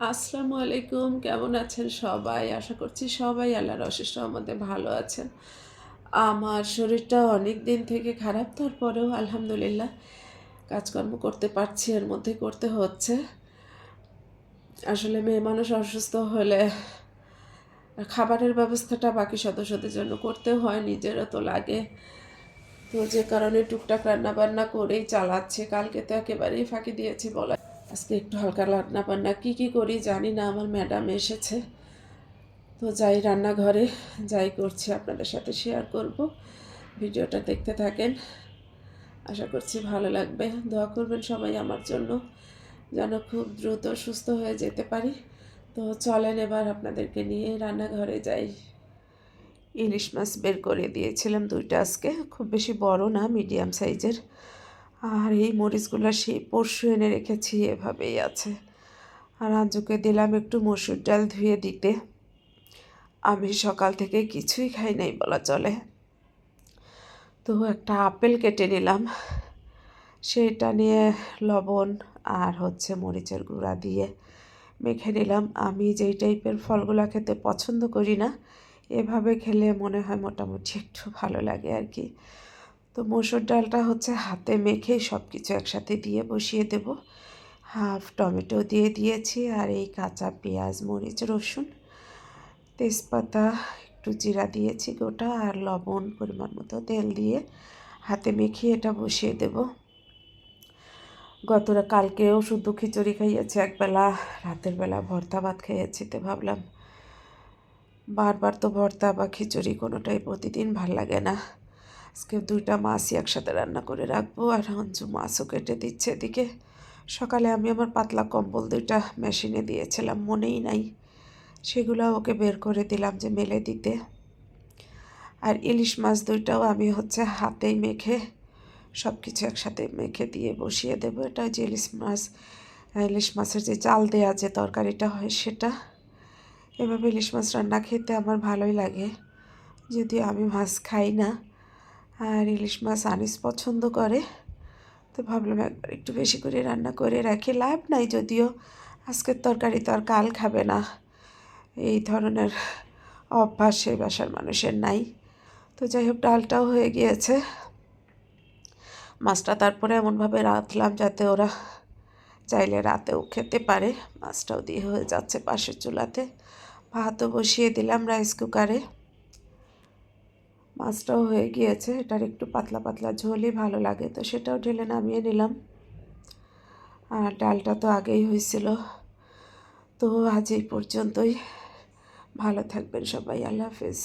আসসালামু আলাইকুম, কেমন আছেন সবাই? আশা করছি সবাই আল্লাহর অশেষ রহমতে ভালো আছেন। আমার শরীরটা অনেক দিন থেকে খারাপ, তারপরেও আলহামদুলিল্লাহ কাজকর্ম করতে পারছি, এর মধ্যে করতে হচ্ছে। আসলে মেয়ে মানুষ অসুস্থ হলে খাবারের ব্যবস্থাটা বাকি সদস্যদের জন্য করতে হয়, নিজেরও তো লাগে। তো যে কারণে টুকটাক রান্না বান্না করেই চালাচ্ছে, কালকে তো একেবারেই ফাঁকি দিয়েছি বলা আজকে একটু হালকা রান্না বান্না কী কী করি জানি না, আমার ম্যাডাম এসেছে। তো যাই রান্নাঘরে, যাই করছি, আপনাদের সাথে শেয়ার করব। ভিডিওটা দেখতে থাকেন। আশা করছি ভালো লাগবে। দোয়া করবেন সবাই আমার জন্য, যেন খুব দ্রুত সুস্থ হয়ে যেতে পারি। তো চলেন এবার আপনাদেরকে নিয়ে রান্নাঘরে যাই। ইলিশ মাছ বের করে দিয়েছিলাম দুইটা আজকে। খুব বেশি বড় না মিডিয়াম সাইজের আর এই মরিচগুলো সেই পরশু এনে রেখেছি, এভাবেই আছে। আর আঞ্জুকে দিলাম একটু মসুর ডাল ধুয়ে দিতে। আমি সকাল থেকে কিছুই খাই নাই বলা চলে। তো একটা আপেল কেটে নিলাম। সেটা নিয়ে লবণ আর হচ্ছে মরিচের গুঁড়া দিয়ে মেখে নিলাম। আমি যেই টাইপের ফলগুলো খেতে পছন্দ করি না, এভাবে খেলে মনে হয় মোটামুটি একটু ভালো লাগে আর কি। তো মসুর ডালটা হচ্ছে হাতে মেখে সব কিছু একসাথে দিয়ে বসিয়ে দেব। হাফ টমেটো দিয়ে দিয়েছি আর এই কাঁচা পেঁয়াজ, মরিচ, রসুন, তেজপাতা, একটু জিরা দিয়েছি গোটা আর লবণ পরিমাণ মতো তেল দিয়ে হাতে মেখে এটা বসিয়ে দেব। গতরা কালকেও শুধু খিচুড়ি খাইয়েছি, একবেলা রাতের বেলা ভর্তা ভাত খেয়েছি তো ভাবলাম, বারবার তো ভর্তা বা খিচুড়ি কোনোটাই প্রতিদিন ভালো লাগে না। আজকে দুইটা মাছই একসাথে রান্না করে রাখব আর অঞ্জু মাছও কেটে দিচ্ছে এদিকে। সকালে আমি আমার পাতলা কম্বল দুইটা মেশিনে দিয়েছিলাম, মনেই নাই। সেগুলো ওকে বের করে দিলাম যে মেলে দিতে। আর ইলিশ মাছ দুইটাও আমি হচ্ছে হাতেই মেখে সব কিছু একসাথে মেখে দিয়ে বসিয়ে দেবো। এটা যে ইলিশ মাছ, ইলিশ মাছের যে চাল দেওয়া যে তরকারিটা হয় সেটা। এভাবে ইলিশ মাছ রান্না খেতে আমার ভালোই লাগে। যদিও আমি মাছ খাই না আর ইলিশ মাছ আনিস পছন্দ করে। তো ভাবলাম একবার একটু বেশি করে রান্না করে রাখি লাভ নাই, যদিও আজকের তরকারি তো আর কাল খাবে না। এই ধরনের অভ্যাস সেই বাসার মানুষের নাই। তো যাই হোক, ডালটাও হয়ে গিয়েছে। মাছটা তারপরে এমনভাবে রাখলাম যাতে ওরা চাইলে রাতেও খেতে পারে। মাছটাও দিয়ে হয়ে যাচ্ছে পাশের চুলাতে। ভাতও বসিয়ে দিলাম রাইস কুকারে মাছটাও হয়ে গিয়েছে, এটার একটু পাতলা পাতলা ঝোলই ভালো লাগে। তো সেটাও ঢেলে নামিয়ে নিলাম। আর ডালটা তো আগেই হয়েছিল। তো আজ এই পর্যন্তই। ভালো থাকবেন সবাই, আল্লাহ হাফিজ।